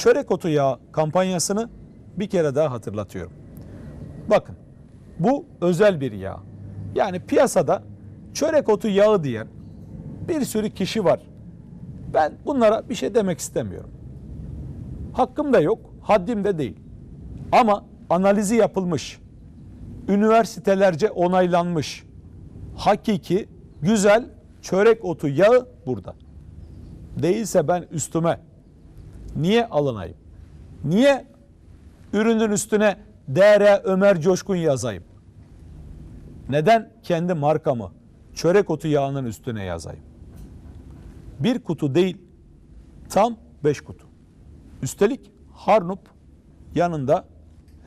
çörek otu yağı kampanyasını bir kere daha hatırlatıyorum. Bakın bu özel bir yağ. Yani piyasada çörek otu yağı diyen bir sürü kişi var. Ben bunlara bir şey demek istemiyorum. Hakkım da yok, haddim de değil. Ama analizi yapılmış, üniversitelerce onaylanmış, hakiki, güzel çörek otu yağı burada. Değilse ben üstüme niye alınayım? Niye ürünün üstüne DR Ömer Coşkun yazayım? Neden kendi markamı çörek otu yağının üstüne yazayım? Bir kutu değil, tam beş kutu. Üstelik Harnup yanında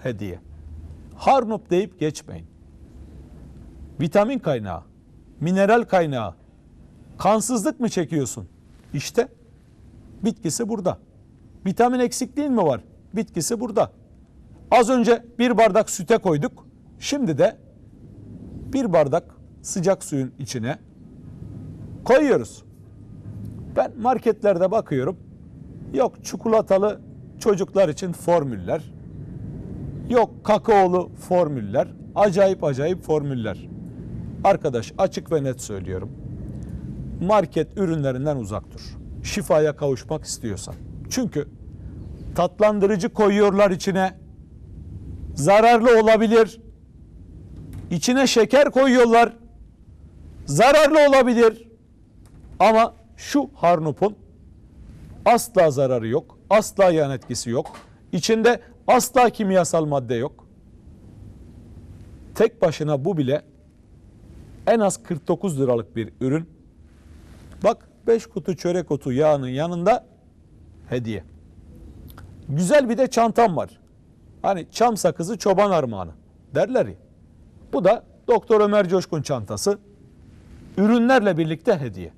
hediye. Harnup deyip geçmeyin. Vitamin kaynağı, mineral kaynağı, kansızlık mı çekiyorsun? İşte bitkisi burada. Vitamin eksikliğin mi var? Bitkisi burada. Az önce bir bardak süte koyduk. Şimdi de bir bardak sıcak suyun içine koyuyoruz. Ben marketlerde bakıyorum. Yok çikolatalı çocuklar için formüller. Yok kakaolu formüller. Acayip acayip formüller. Arkadaş açık ve net söylüyorum. Market ürünlerinden uzak dur. Şifaya kavuşmak istiyorsan. Çünkü tatlandırıcı koyuyorlar içine. Zararlı olabilir. İçine şeker koyuyorlar. Zararlı olabilir. Ama şu harnupun asla zararı yok. Asla yan etkisi yok. İçinde asla kimyasal madde yok. Tek başına bu bile en az 49 liralık bir ürün. Bak 5 kutu çörek otu yağının yanında hediye. Güzel bir de çantam var. Hani çam sakızı çoban armağanı derler ya. Bu da Doktor Ömer Coşkun çantası. Ürünlerle birlikte hediye.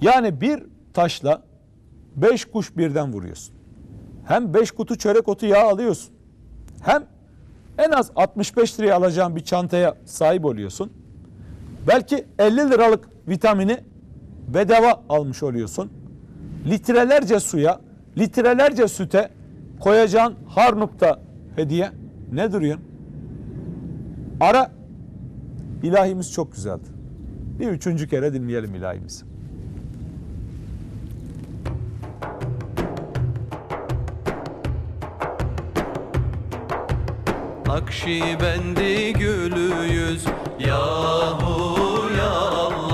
Yani bir taşla beş kuş birden vuruyorsun. Hem beş kutu çörek otu yağ alıyorsun. Hem en az 65 liraya alacağın bir çantaya sahip oluyorsun. Belki 50 liralık vitamini bedava almış oluyorsun. Litrelerce suya, litrelerce süte koyacağın harnupta hediye. Ne duruyorsun? Ara. İlahimiz çok güzeldi. Bir üçüncü kere dinleyelim ilahimizi. Nakşibendi gülüyüz Yahu ya Allah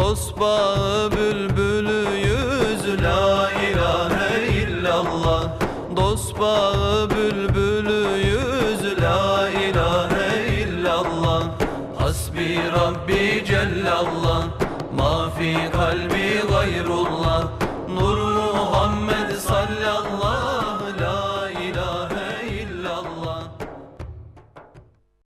Dost bağı bülbülüyüz La ilahe illallah. Dost bağı bülbülüyüz La ilahe illallah. Hasbi Rabbi Cellallah. Ma fi kalbi gayrullah